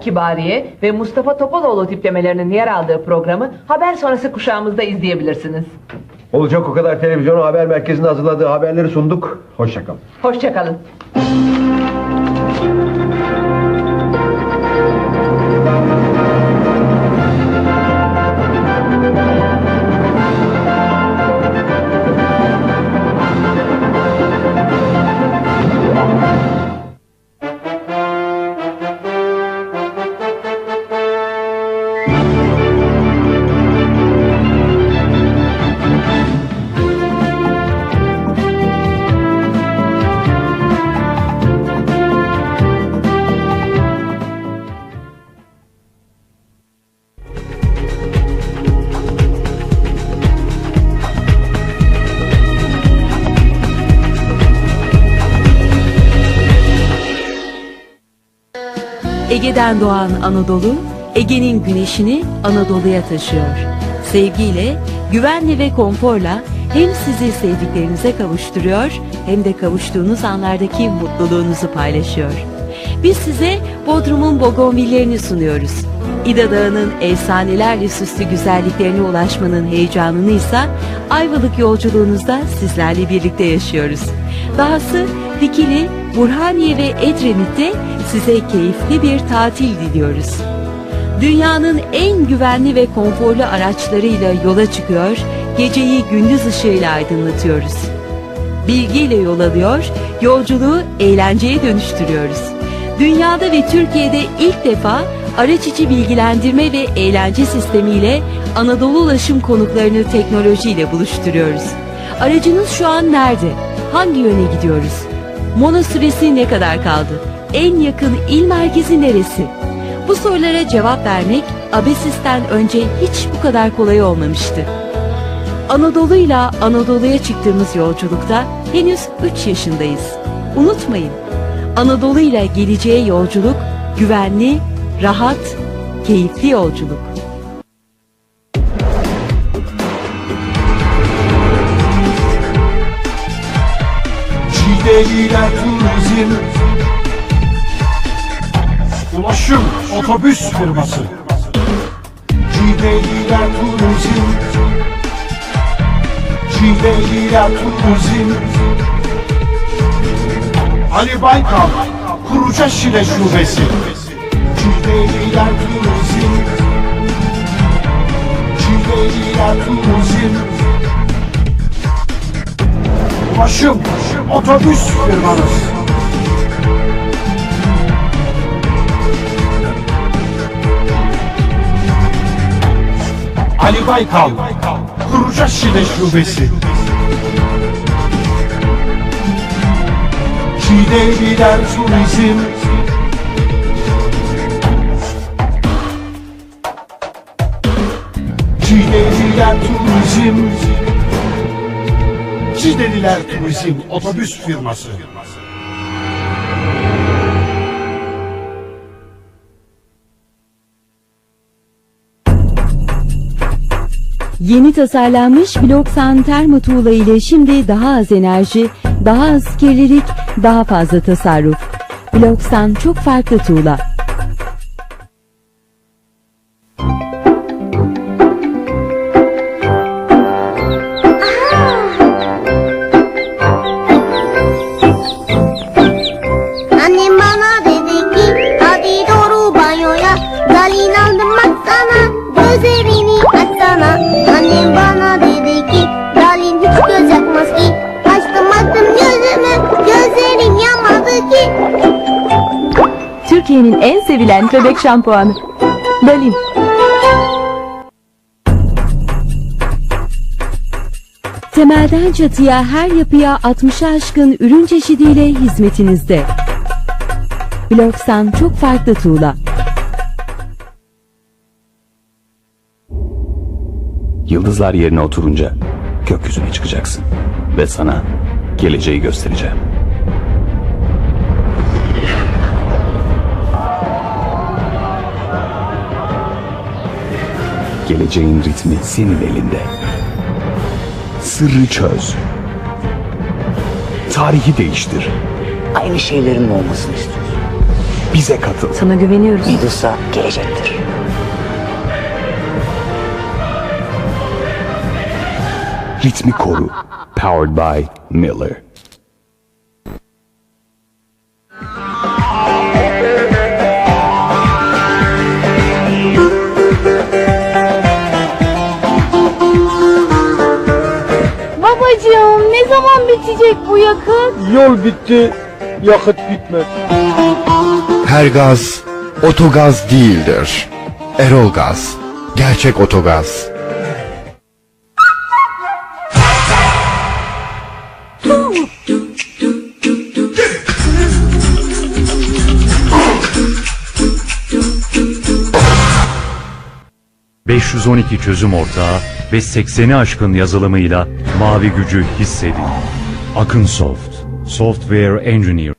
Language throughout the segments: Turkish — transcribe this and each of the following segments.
Kibariye ve Mustafa Topaloğlu tiplemelerinin yer aldığı programı haber sonrası kuşağımızda izleyebilirsiniz. Olacak o kadar televizyonu haber merkezinde hazırladığı haberleri sunduk. Hoşçakalın. Hoşçakalın. Ege'den doğan Anadolu, Ege'nin güneşini Anadolu'ya taşıyor. Sevgiyle, güvenle ve konforla hem sizi sevdiklerinize kavuşturuyor hem de kavuştuğunuz anlardaki mutluluğunuzu paylaşıyor. Biz size Bodrum'un bogonvillerini sunuyoruz. İda Dağı'nın efsanelerle süslü güzelliklerine ulaşmanın heyecanını ise Ayvalık yolculuğunuzda sizlerle birlikte yaşıyoruz. Dahası Dikili, Burhaniye ve Edremit'te size keyifli bir tatil diliyoruz. Dünyanın en güvenli ve konforlu araçlarıyla yola çıkıyor, geceyi gündüz ışığıyla aydınlatıyoruz. Bilgiyle yol alıyor, yolculuğu eğlenceye dönüştürüyoruz. Dünyada ve Türkiye'de ilk defa araç içi bilgilendirme ve eğlence sistemiyle Anadolu ulaşım konuklarını teknolojiyle buluşturuyoruz. Aracınız şu an nerede? Hangi yöne gidiyoruz? Mono süresi ne kadar kaldı? En yakın il merkezi neresi? Bu sorulara cevap vermek Abesis'ten önce hiç bu kadar kolay olmamıştı. Anadolu'yla Anadolu'ya çıktığımız yolculukta henüz 3 yaşındayız. Unutmayın, Anadolu'yla geleceğe yolculuk güvenli, rahat, keyifli yolculuk. Cideliler Turizm. Ulaşım Otobüs Firması. Cideliler Turizm. Cideliler Turizm. Ali Baykal Kuruca Şile Şubesi Turizm Ulaşım Otobüs Firmanız. Ali Baykal Kuruca Şile Şubesi. Çiğdemliler Turizm Turizm Çiğdeliler Turizm Otobüs Firması Yeni tasarlanmış Bloksan termo tuğla ile şimdi daha az enerji, daha az kirlilik, daha fazla tasarruf. Bloksan çok farklı tuğla. Türkiye'nin en sevilen bebek şampuanı. Dalin. Temelden çatıya her yapıya 60'a aşkın ürün çeşidiyle hizmetinizde. Bloksan çok farklı tuğla. Yıldızlar yerine oturunca gökyüzüne çıkacaksın. Ve sana geleceği göstereceğim. Geleceğin ritmi senin elinde. Sırrı çöz. Tarihi değiştir. Aynı şeylerin olmasını istiyorsun. Bize katıl. Sana güveniyoruz. Yıldızsa gelecektir. Ritmi koru. Powered by Miller. Bitecek bu yakıt? Yol bitti, yakıt bitmez. Her gaz otogaz değildir. Erol Gaz. Gerçek otogaz. ...512 çözüm ortağı ve 80'i aşkın yazılımıyla mavi gücü hissedin. Akın Soft, Software Engineer.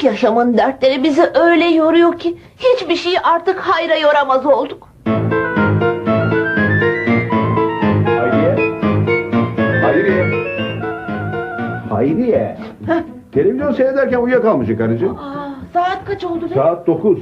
Günlük yaşamın dertleri bizi öyle yoruyor ki hiçbir şeyi artık hayra yoramaz olduk. Hayriye. Hayriye. Hayriye. Televizyon seyrederken uyuyakalmışsın karıcığım. Aa, saat kaç oldu be? Saat 9.